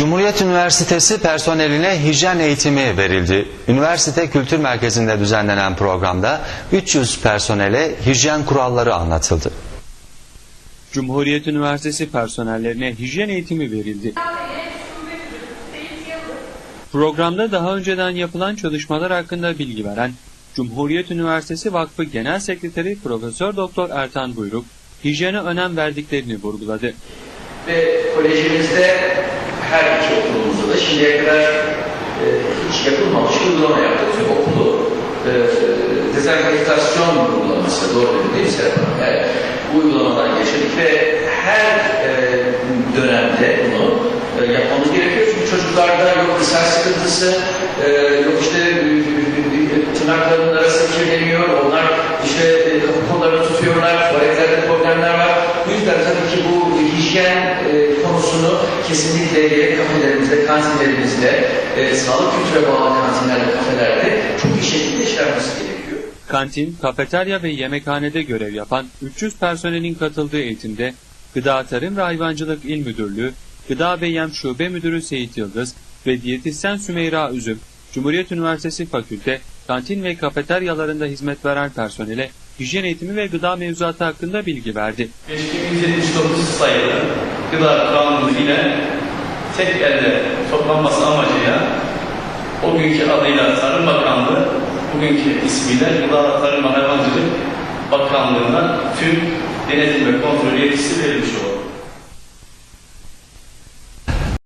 Cumhuriyet Üniversitesi personeline hijyen eğitimi verildi. Üniversite Kültür Merkezi'nde düzenlenen programda 300 personele hijyen kuralları anlatıldı. Cumhuriyet Üniversitesi personellerine hijyen eğitimi verildi. Programda daha önceden yapılan çalışmalar hakkında bilgi veren Cumhuriyet Üniversitesi Vakfı Genel Sekreteri Profesör Doktor Ertan Buyruk, hijyene önem verdiklerini vurguladı. Ve kolejimizde her iki okulumuzda da şimdiye kadar e, hiç yapılmamış uygulama yaptık. Tüm okulu e, dezenfektasyon uygulaması doğru dedim değil mi Serap Hanım? Yani uygulamadan geçirdik ve her e, dönemde bunu e, yapmamız gerekiyor. Çünkü çocuklarda yok ishal sıkıntısı, e, yok işte e, e, tırnaklarının arası kirleniyor, onlar işte e, kapı kollarını tutuyorlar, tuvaletlerde problemler var. Bu yüzden tabii ki bu hijyen e, kesinlikle gerek kafelerimizde, kantinlerimizde, e, sağlık kültüre bağlı kantinlerde, kafelerde çok iyi şekilde işlenmesi gerekiyor. Kantin, kafeterya ve yemekhanede görev yapan 300 personelin katıldığı eğitimde Gıda Tarım ve Hayvancılık İl Müdürlüğü, Gıda ve Yem Şube Müdürü Seyit Yıldız ve diyetisyen Sümeyra Üzüm, Cumhuriyet Üniversitesi Fakülte, kantin ve kafeteryalarında hizmet veren personele hijyen eğitimi ve gıda mevzuatı hakkında bilgi verdi. 5179 sayılı gıda kanunu ile tek elde toplanması amacıyla o günkü adıyla Tarım Bakanlığı, bugünkü ismiyle Gıda Tarım Hayvancılık Bakanlığı'na tüm denetim ve kontrol yetkisi verilmiş oldu.